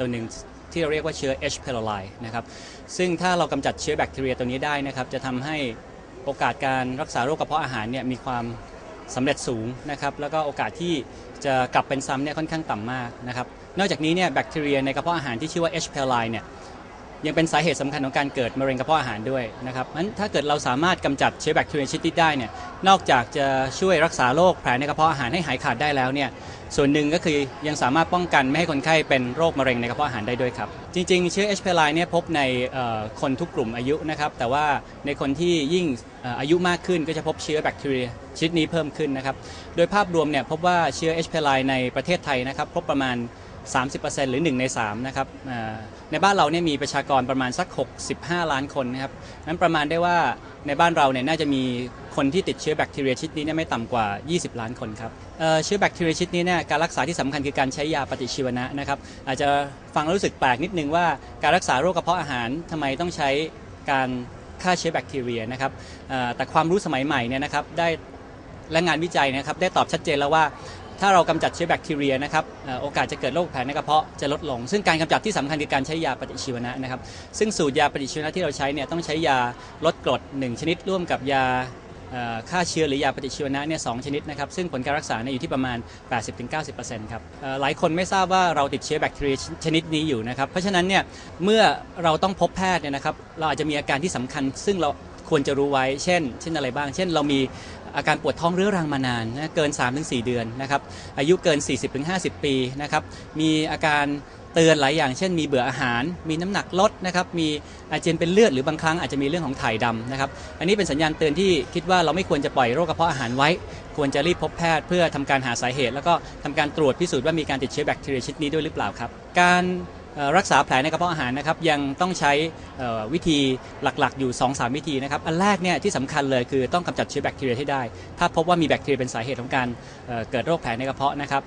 ตัวหนึ่งที่เราเรียกว่าเชื้อ H. pylori นะครับซึ่งถ้าเรากำจัดเชื้อแบคทีเรียตัวนี้ได้นะครับจะทำให้โอกาสการรักษาโรคกระเพาะอาหารเนี่ยมีความสำเร็จสูงนะครับแล้วก็โอกาสที่จะกลับเป็นซ้ำเนี่ยค่อนข้างต่ำมากนะครับนอกจากนี้เนี่ยแบคทีเรียในกระเพาะอาหารที่ชื่อว่า H. pylori เนี่ย ยังเป็นสาเหตุสำคัญของการเกิดมะเร็งกระเพาะอาหารด้วยนะครับงั้นถ้าเกิดเราสามารถกำจัดเชื้อแบคทีเรียชนิดนี้ได้เนี่ยนอกจากจะช่วยรักษาโรคแผลในกระเพาะอาหารให้หายขาดได้แล้วเนี่ยส่วนหนึ่งก็คือยังสามารถป้องกันไม่ให้คนไข้เป็นโรคมะเร็งในกระเพาะอาหารได้ด้วยครับ จริงๆ เชื้อ H. pylori เนี่ยพบในคนทุกกลุ่มอายุนะครับ แต่ว่าในคนที่ยิ่งเอ่ออายุมากขึ้นก็จะพบเชื้อแบคทีเรียชนิดนี้เพิ่มขึ้นนะครับ โดยภาพรวมเนี่ยพบว่าเชื้อ H. pylori ในประเทศไทยนะครับพบประมาณ 30%หรือ 1 ใน3นะครับในบ้านเราเนี่ยมีประชากรประมาณสัก 65 ล้านคนนะครับนั้นประมาณได้ว่าในบ้านเราเนี่ยน่าจะมีคนที่ติดเชื้อแบคทีเรียชนิดนี้เนี่ยไม่ต่ำกว่า 20 ล้านคนครับเชื้อแบคทีเรียชนิดนี้เนี่ยการรักษาที่สำคัญคือการใช้ยาปฏิชีวนะนะครับอาจจะฟังแล้วรู้สึกแปลกนิดนึงว่าการรักษาโรคกระเพาะอาหารทำไมต้องใช้การฆ่าเชื้อแบคทีเรียนะครับแต่ความรู้สมัยใหม่เนี่ยนะครับได้และงานวิจัยนะครับได้ตอบชัดเจนแล้วว่า ถ้าเรากำจัดเชื้อแบคทีเรียนะครับโอกาสจะเกิดโรคแผลในกระเพาะจะลดลง ซึ่งการกำจัดที่สำคัญคือการใช้ยาปฏิชีวนะนะครับ ซึ่งสูตรยาปฏิชีวนะที่เราใช้เนี่ยต้องใช้ยาลดกรด 1 ชนิดร่วมกับยาเอ่อฆ่าเชื้อหรือยาปฏิชีวนะเนี่ยสองชนิดนะครับซึ่งผลการรักษาเนี่ยอยู่ที่ประมาณ 80-90%ครับเอ่อหลายคนไม่ทราบว่าเราติดเชื้อแบคทีเรียชนิดนี้อยู่นะครับเพราะฉะนั้นเนี่ยเมื่อเราต้องพบแพทย์เนี่ยนะครับเราอาจจะมีอาการที่สำคัญ ซึ่งเรา ควรจะรู้ไว้ เช่น เช่นอะไรบ้าง เช่น เรามีอาการปวดท้องเรื้อรังมานานนะเกิน 3-4 เดือนนะครับ อายุเกิน 40-50 ปีนะครับ มีอาการเตือนหลายอย่าง เช่น มีเบื่ออาหาร มีน้ำหนักลดนะครับ มีอาเจียนเป็นเลือดหรือบางครั้งอาจจะมีเรื่องของถ่ายดำนะครับ อันนี้เป็นสัญญาณเตือนที่คิดว่าเราไม่ควรจะปล่อยโรคกระเพาะอาหารไว้ ควรจะรีบพบแพทย์เพื่อทำการหาสาเหตุ แล้วก็ทำการตรวจพิสูจน์ว่ามีการติดเชื้อแบคทีเรียชนิดนี้ด้วยหรือเปล่าครับ การ รักษาแผลในกระเพาะอาหารนะครับยังต้องใช้วิธีหลักๆ อยู่ 2-3 วิธีนะครับอันแรกเนี่ยที่สำคัญเลยคือต้องกำจัดเชื้อแบคทีเรียให้ได้ ถ้าพบว่ามีแบคทีเรียเป็นสาเหตุของการเเกิดโรคแผลในกระเพาะนะครับ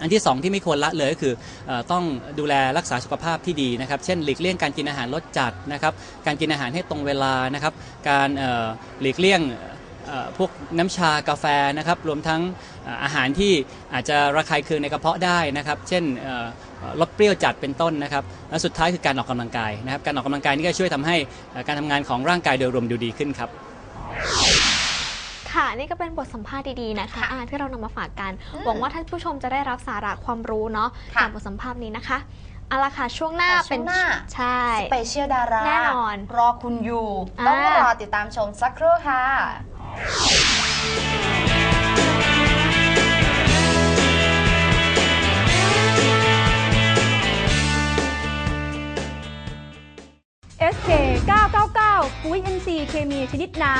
อันที่ 2 ที่ไม่ควรละเลยก็คืออต้องดูแลรักษาสุขภาพที่ดีนะครับ เช่นหลีกเลี่ยงการกินอาหารรสจัดนะครับ การกินอาหารให้ตรงเวลานะครับ การหลีกเลี่ยง พวกน้ำชากาแฟนะครับรวมทั้งเอ่ออาหารที่อาจจะระคายเคืองในกระเพาะได้นะครับเช่นเอ่อเอ่อรสเปรี้ยวจัดเป็นต้นนะครับและสุดท้ายคือการออกกำลังกายนะครับการออกกำลังกายนี่ก็ช่วยทำให้เอ่อการทำงานของร่างกายโดยรวมดูดีขึ้นครับค่ะนี่ก็เป็นบทสัมภาษณ์ดีๆนะคะอ่าที่เรานำมาฝากกัน หวังว่าท่านผู้ชมจะได้รับสาระความรู้เนาะค่ะจากบทสัมภาษณ์นี้นะคะเอาละค่ะ ช่วงหน้าค่ะช่วงเป็นหน้าใช่สเปเชียลดาราแน่นอน รอคุณอยู่อ่าต้องรอติดตามชมสักครู่ค่ะ SK 999ปุ๋ย NC เคมีชนิดน้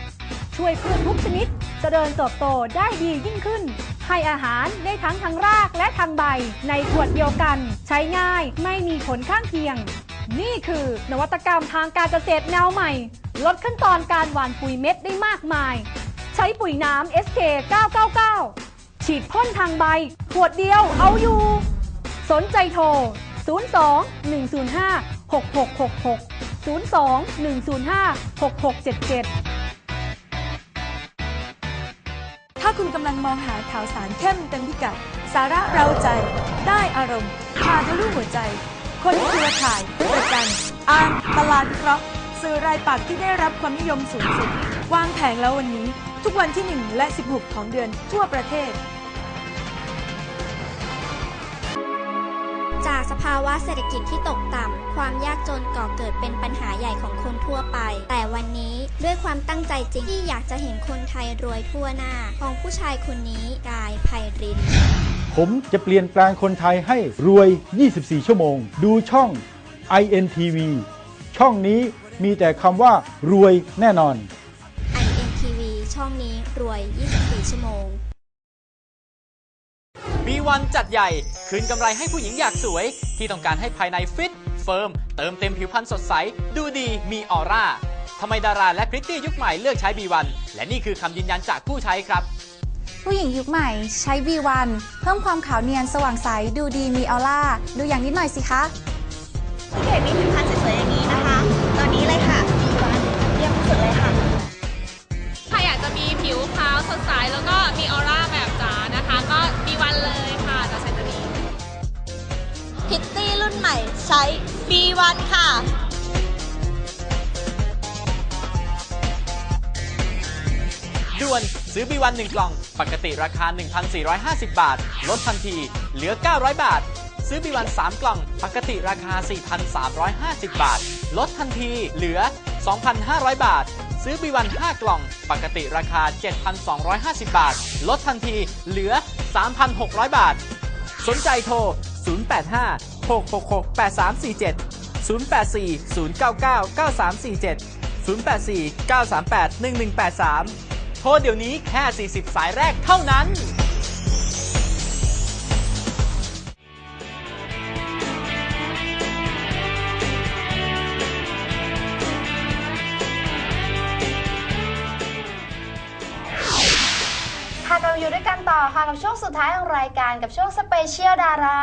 ำ ช่วยพืชทุกชนิดจเจริญเติบโตได้ดียิ่งขึ้น ให้อาหารได้ทั้งทางรากและทางใบ ในขวดเดียวกัน ใช้ง่ายไม่มีผลข้างเคียง นี่คือนวัตกรรมทางการเกษตรแนวใหม่ ลดขั้นตอนการหว่านปุ๋ยเม็ดได้มากมาย ใช้ปุ๋ยน้ำ SK 999 ฉีดพ่นทางใบ ขวดเดียวเอาอยู่ สนใจโทร 02 105 6666 02 105 6677ถ้าคุณกำลังมองหาข่าวสารเข้มเต็มพิกัด สาระเราใจ ได้อารมณ์พาทะลุหัวใจ คนเครือข่ายประกันอ่านตลาดเคราะห์ สื่อรายปักษ์ที่ได้รับความนิยมสูงสุด วางแผงแล้ววันนี้ ทุกวันที่ 1 และ 16 ของเดือนทั่วประเทศ จากสภาวะเศรษฐกิจที่ตกต่ำ ความยากจนก่อเกิดเป็นปัญหาใหญ่ของคนทั่วไป แต่วันนี้ด้วยความตั้งใจจริงที่อยากจะเห็นคนไทยรวยทั่วหน้า ของผู้ชายคนนี้กายไพรินผมจะเปลี่ยนแปลงคนไทยให้รวย 24 ชั่วโมง ดูช่อง INTV ช่องนี้ มีแต่คำว่ารวยแน่นอน INTV ช่องนี้รวย 24 ชั่วโมง B1 จัดใหญ่ คืนกำไรให้ผู้หญิงอยากสวย ที่ต้องการให้ภายในฟิต เฟิร์ม เติมเต็มผิวพรรณสดใส ดูดีมีออร่าทำไมดาราและพริตตี้ยุคใหม่เลือกใช้ B1 และนี่คือคำยืนยันจากผู้ใช้ครับ ผู้หญิงยุคใหม่ใช้ B1 เพิ่มความขาวเนียนสว่างใสดูดีมีออร่าดูอย่างนิดหน่อยสิคะถ้าเกิดมี ซื้อ B1 1 กล่อง ปกติราคา 1,450 บาท ลดทันที เหลือ 900 บาท ซื้อ B1 3 กล่อง ปกติราคา 4,350 บาท ลดทันที เหลือ 2,500 บาท ซื้อ B1 5 กล่อง ปกติราคา 7,250 บาท ลดทันที เหลือ 3,600 บาท สนใจโทร 085 666 8347 084 099 9347 084 938 1183 ทรเดี๋ยวนี้แค่ 40 สายแรกเท่านั้น ช่วงสุดท้ายของรายการกับช่วงสเปเชียลดารา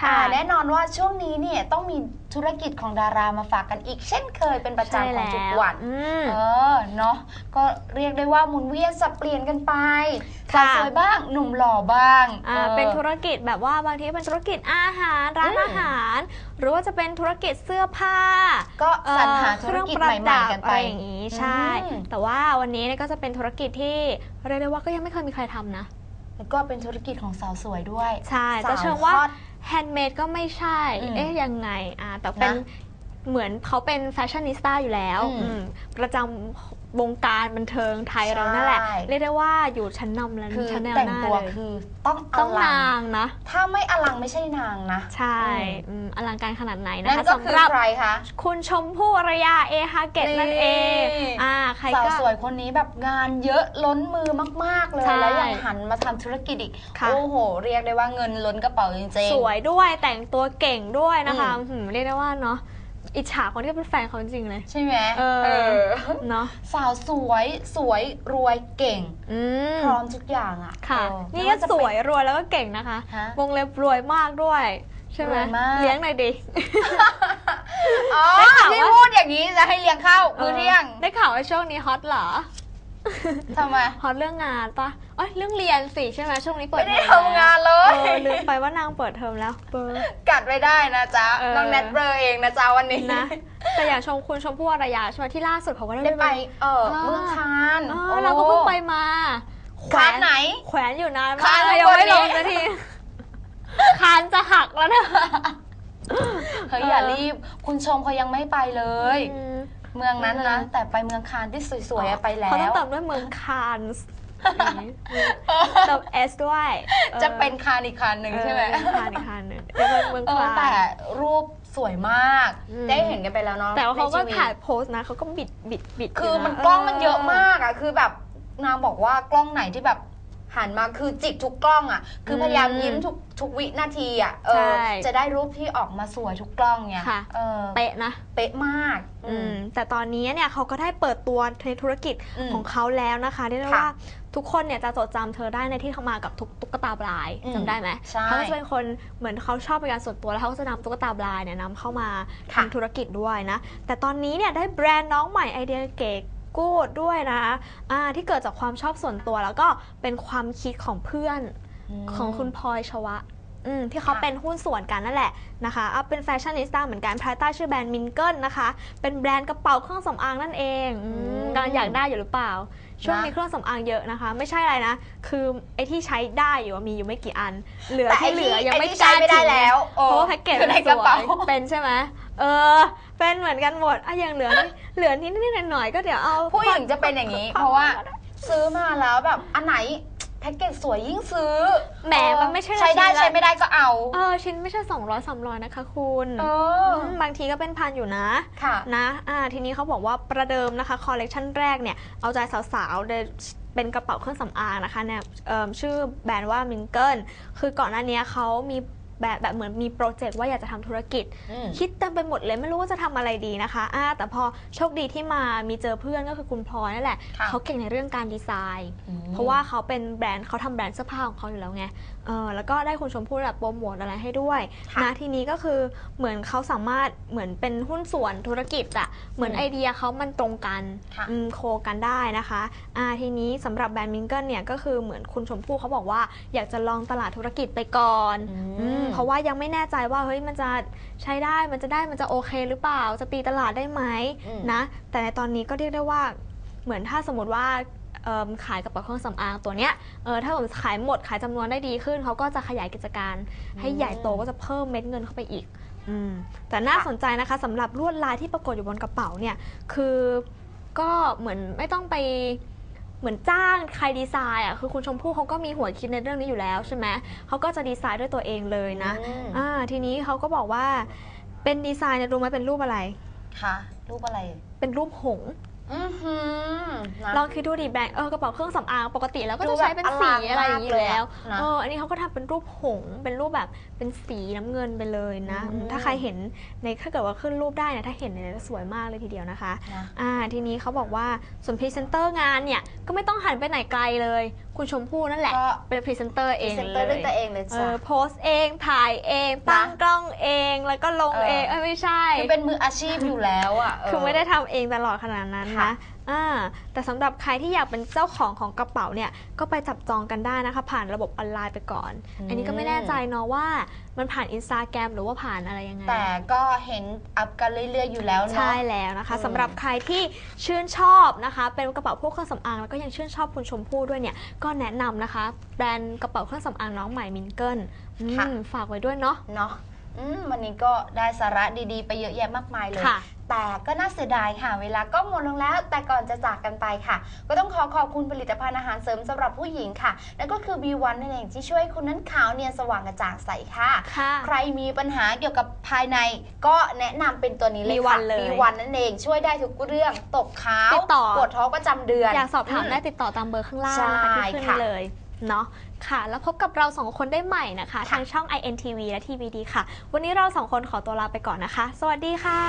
ค่ะอ่าแน่นอนว่าช่วงนี้เนี่ยต้องมีธุรกิจของดารามาฝากกันอีก เช่นเคยเป็นประจำของทุกวันอืมเออเนาะก็เรียกได้ว่าหมุนเวียนสับเปลี่ยนกันไปสาวค่ะสวยบ้างหนุ่มหล่อบ้างอ่าออเป็นธุรกิจแบบว่าบางทีเป็นธุรกิจอาหารร้านอืมอาหาร หรือว่าจะเป็นธุรกิจเสื้อผ้า ก็สรรหาเอ่อธุรกิจเคองใหประม่ดับๆกันอะไปไรอย่างนี้ใช่อืมแต่ว่าวันนี้เนี่ยก็จะเป็นธุรกิจที่เรียกได้ว่าก็ยังไม่เคยมีใครทำนะ แล้วก็เป็นธุรกิจของสาวสวยด้วย ใช่สาวจะเชิงว่าฮอต แฮนด์เมดก็ไม่ใช่ อืมเอ๊ะยังไงอ่าแต่เป็นนะ เหมือนเขาเป็นแฟชั่นนิสต้าอยู่แล้วอืมอืมประจำวงการบันเทิงไทยเรานั่นแหละใช่เรียกได้ว่าอยู่ชั้นนำแล้วคือชั้นแนวแต่งหน้าตัวเลยคือต้องอต้องลันางนะ ถ้าไม่อลังไม่ใช่นางนะ ใช่อืมอืมอลังการขนาดไหนนะนั่นคะก็คืสำอหรับใครคะคุณชมพู่อารยาเอฮาเกตนั่นเองนี่อ่าใครสาวก็สวยคนนี้แบบงานเยอะล้นมือมาก ๆ เลยใช่แล้วยังหันมาทำธุรกิจอีกค่ะโอ้โห เรียกได้ว่าเงินล้นกระเป๋าจริงๆสวยด้วยแต่งตัวเก่งด้วยนะคะอืมหืมเรียกได้ว่าเนาะ อิจฉาคนที่เป็นแฟนเขาจริงๆเลย ใช่ไหมเออเออ เนาะสาวสวยสวยรวยเก่ง อืมพร้อมทุกอย่างอะค่ะ เออนี่ไม่ก็ว่าจะสเป็นวยรวยแล้วก็เก่งนะคะฮะ วงเล็บรวยมากด้วย ใช่ไหมรวยมาก เลี้ยงหน่อยดิ อ๋อได้ข่าวว่าที่พูดอย่างนี้จะให้เลี้ยงข้าวมื้อเที่ยง ได้ข่าวว่าช่วงนี้ฮอตเหรอ ทำไม ฮอตเรื่องงานปะเอ้ยเรื่องเรียนสิใช่ไหมช่วงนี้เปิดไม่ได้เทอมทำงานเลย เออลืมไปว่านางเปิดเทอมแล้วเบอร์ กัดไม่ได้นะจ๊ะ เออ น้องแนทเบลอเองนะจ๊ะวันนี้นะ แต่อย่างชมคุณชมพู่อารยาใช่ไหมที่ล่าสุดเขาก็ได้ ได้ไปเอออ่าเมืองคานอ๋อเราก็เพิ่งไปมาคานไหน แขวนอยู่นานคามานกข้างยังไม่บนนี้ ลงสักที คานจะหักแล้วเนี่ยเฮ้ยอย่ารีบ คุณชมเขายังไม่ไปเลย อืม เมืองนั้นนะ แต่ไปเมืองคานที่สวยๆอะไปแล้เขาต้องวเติมด้วยเมืองคานส์อย่างนี้เติมเอสด้วยออจะเป็นคานอีกคานหนึ่งใช่ไหมเออเป็นคานอีกคานหนึ่งจะเป็นเมืองเอคาอนแต่รูปสวยมากอืมได้เห็นกันไปแล้วเนาะแต่ว่าเขาก็ในทีวีถ่ายโพสต์นะเขาก็บิดบิดบิดคือมันยู่ะกล้องมันเยอะมากอะคือแบบนางบอกว่ากล้องไหนที่แบบ หันมาคือจิกทุกกล้องอะคือพยายามยิ้มทุกทุกวินาทีอะเออใช่ จะได้รูปที่ออกมาสวยทุกกล้องไงค่ะ เออเป๊ะนะ เป๊ะมากอืมแต่ตอนนี้เนี่ยเขาก็ได้เปิดตัวในธุรกิจอืมของเขาแล้วนะคะเรียกได้ค่ะว่าทุกคนเนี่ยจะจดจำเธอได้ในที่เขามากับทุกตุ๊กตาบลายอืมจำได้ไหมใช่เขาก็จะเป็นคนเหมือนเขาชอบเป็นการส่วนตัวแล้วเขาก็จะนำตุ๊กตาบลายเนี่ยนำเข้ามาค่ะ ทำธุรกิจด้วยนะ แต่ตอนนี้เนี่ยได้แบรนด์น้องใหม่ไอเดียเก๋ กูดด้วยนะอ่าที่เกิดจากความชอบส่วนตัว แล้วก็เป็นความคิดของเพื่อนมของคุณพลอยชวะอืมที่เขาค่ะเป็นหุ้นส่วนกันนั่นแหละนะคะอะเป็นแฟชั่นนิสต้าเหมือนกันภายใต้ชื่อแบรนด์มินเกิลนะคะ เป็นแบรนด์กระเป๋าเครื่องสำอางนั่นเองอืมกำลังอยากได้อยู่หรือเปล่า ช่วงนี้เครื่องสำอางเยอะนะคะ ไม่ใช่อะไรนะ คือไอ้ที่ใช้ได้อยู่อะมีอยู่ไม่กี่อัน เหลือแต่ไอ้ที่เหลือที่ยังไม่ไอ้ที่ใช้ไม่ได้ทิ้งแล้วเพราะว่าแพ็กเกจอยู่ในมันสกระวเป๋ายเป็นใช่ไหม เออ เป็นเหมือนกันหมดอะอย่างเหลือนี่เหลือนิดนิดๆหน่อยๆก็เดี๋ยวเอาผู้หญิงจะเป็นอย่างนี้ เพราะว่าซื้อมาแล้วแบบอันไหนแพ็กเกจสวยยิ่งซื้อแหมมันไม่ใช่ใช้ได้ชิ้นละใช้ไม่ได้ก็เอา เออชิ้นไม่ใช่200 300นะคะคุณเออ มบางทีก็เป็นพันอยู่นะค่ะ นะอ่าทีนี้เขาบอกว่าประเดิมนะคะคอลเลกชันแรกเนี่ยเอาใจสาวๆโดยเป็นกระเป๋าเครื่องสำอางนะคะเนี่ยเอิ่มชื่อแบรนด์ว่ามิงเกิลคือก่อนหน้านี้เขามี แบบแบบเหมือนมีโปรเจกต์ว่าอยากจะทำธุรกิจ อืม คิดเต็มไปหมดเลยไม่รู้ว่าจะทำอะไรดีนะคะอ่าแต่พอโชคดีที่มามีเจอเพื่อนก็คือคุณพลอยนั่นแหละค่ะ เขาเก่งในเรื่องการดีไซน์ อืม เพราะว่าเขาเป็นแบรนด์เขาทำแบรนด์เสื้อผ้าของเขาอยู่แล้วไงเออแล้วก็ได้คุณชมพู่แบบโปรโมทอะไรให้ด้วยค่ะนะทีนี้ก็คือเหมือนเขาสามารถเหมือนเป็นหุ้นส่วนธุรกิจอะเหมือนอืมไอเดียเขามันตรงกันค่ะ อืมโคกันได้นะคะอ่าทีนี้สำหรับแบรนด์มิงเกิลเนี่ยก็คือเหมือนคุณชมพู่เขาบอกว่าอยากจะลองตลาดธุรกิจไปก่อน อืมอืมเพราะว่ายังไม่แน่ใจว่าเฮ้ยมันจะใช้ได้มันจะได้มันจะโอเคหรือเปล่า จะตีตลาดได้ไหมอืมนะ แต่ในตอนนี้ก็เรียกได้ว่าเหมือนถ้าสมมติว่าเอิ่มขายกระเป๋าเครื่องสำอางตัวเนี้ยเออถ้าผมขายหมดขายจำนวนได้ดีขึ้นเขาก็จะขยายกิจการ ให้ใหญ่โตก็จะเพิ่มเม็ดเงินเข้าไปอีกอืมแต่น่าสนใจนะคะสำหรับลวดลายที่ปรากฏอยู่บนกระเป๋าเนี่ยคือก็เหมือนไม่ต้องไป เหมือนจ้างใครดีไซน์อะคือคุณชมพู่เขาก็มีหัวคิดในเรื่องนี้อยู่แล้วใช่ไหมเขาก็จะดีไซน์ด้วยตัวเองเลยนะอืมอ่าทีนี้เขาก็บอกว่าเป็นดีไซน์เนี่ยรู้ไหมเป็นรูปอะไรค่ะรูปอะไร เป็นรูปหงส์ อือหือนะ ลองคิดดูดิแบรนด์เออกระเป๋าเครื่องสำอางปกติแล้วก็ดูจะใช้เป็นสีแบบอลังอะไรอย่างนี้อยู่แล้วมากเลยอะนะเอออันนี้เขาก็ทำเป็นรูปหงส์เป็นรูปแบบเป็นสีน้ำเงินไปเลยนะอืม ถ้าใครเห็นในถ้าเกิดว่าขึ้นรูปได้เนี่ยถ้าเห็นเนี่ยจะสวยมากเลยทีเดียวนะคะ นะ อ่าทีนี้เขาบอกว่าส่วนพรีเซนเตอร์งานเนี่ย ก็ไม่ต้องหันไปไหนไกลเลย คุณชมพู่นั่นแหละ ก็ เป็นพรีเซนเตอร์เองพรีเซนเตเลอร์ด้วยยตัวเองเลยเอจ้ะ อโพสต์เองถ่ายเอง ตั้งกล้องเอง แล้วก็ลงเออเองเอ้ยไม่ใช่ คือเป็นมืออาชีพอยู่แล้วอะเคือไม่ได้ทำเองตลอดขนาดนั้นค่ะ นะอ่าแต่สำหรับใครที่อยากเป็นเจ้าของของกระเป๋าเนี่ย ก็ไปจับจองกันได้นะคะ ผ่านระบบออนไลน์ไปก่อนอันนี้ก็ไม่แน่ใจเนาะว่ามันผ่านอินสตาแกรมหรือว่าผ่านอะไรยังไง แต่ก็เห็นอัพกันเรื่อยๆอยู่แล้วเนาะ ใช่แล้วนะคะอืม สำหรับใครที่ชื่นชอบนะคะ เป็นกระเป๋าพวกเครื่องสำอางแล้วก็ยังชื่นชอบคุณชมพู่ด้วยเนี่ยก็แนะนำนะคะ แบรนด์กระเป๋าเครื่องสำอางน้องใหม่มินเกิลอืมฝากไว้ด้วยเนาะ เนาะ อืมวันนี้ก็ได้สาระดีๆ ไปเยอะแยะมากมายเลย ค่ะ แต่ก็น่าเสียดายค่ะ เวลาก็หมดลงแล้ว แต่ก่อนจะจากกันไปค่ะ ก็ต้องขอขอบคุณผลิตภัณฑ์อาหารเสริมสำหรับผู้หญิงค่ะ นั่นก็คือ B1 นั่นเองที่ช่วยให้คุณนั้นขาวเนียนสว่างกระจ่างใสค่ะ ค่ะ ใครมีปัญหาเกี่ยวกับภายในก็แนะนำเป็นตัวนี้เลยค่ะ B1 เลย B1 นั่นเองช่วยได้ทุกเรื่องตกขาวติดต่อ ปวดท้องประจำเดือน อยากสอบถามมได้ติดต่อตามเบอร์ข้างล่างใช่นะคะที่ขึ้นค่ะ เลย เนาะค่ะ แล้วพบกับเราสองคนได้ใหม่นะคะ ทางช่อง INTV และ TVD ค่ะ วันนี้เราสองคนขอตัวลาไปก่อนนะคะ สวัสดีค่ะ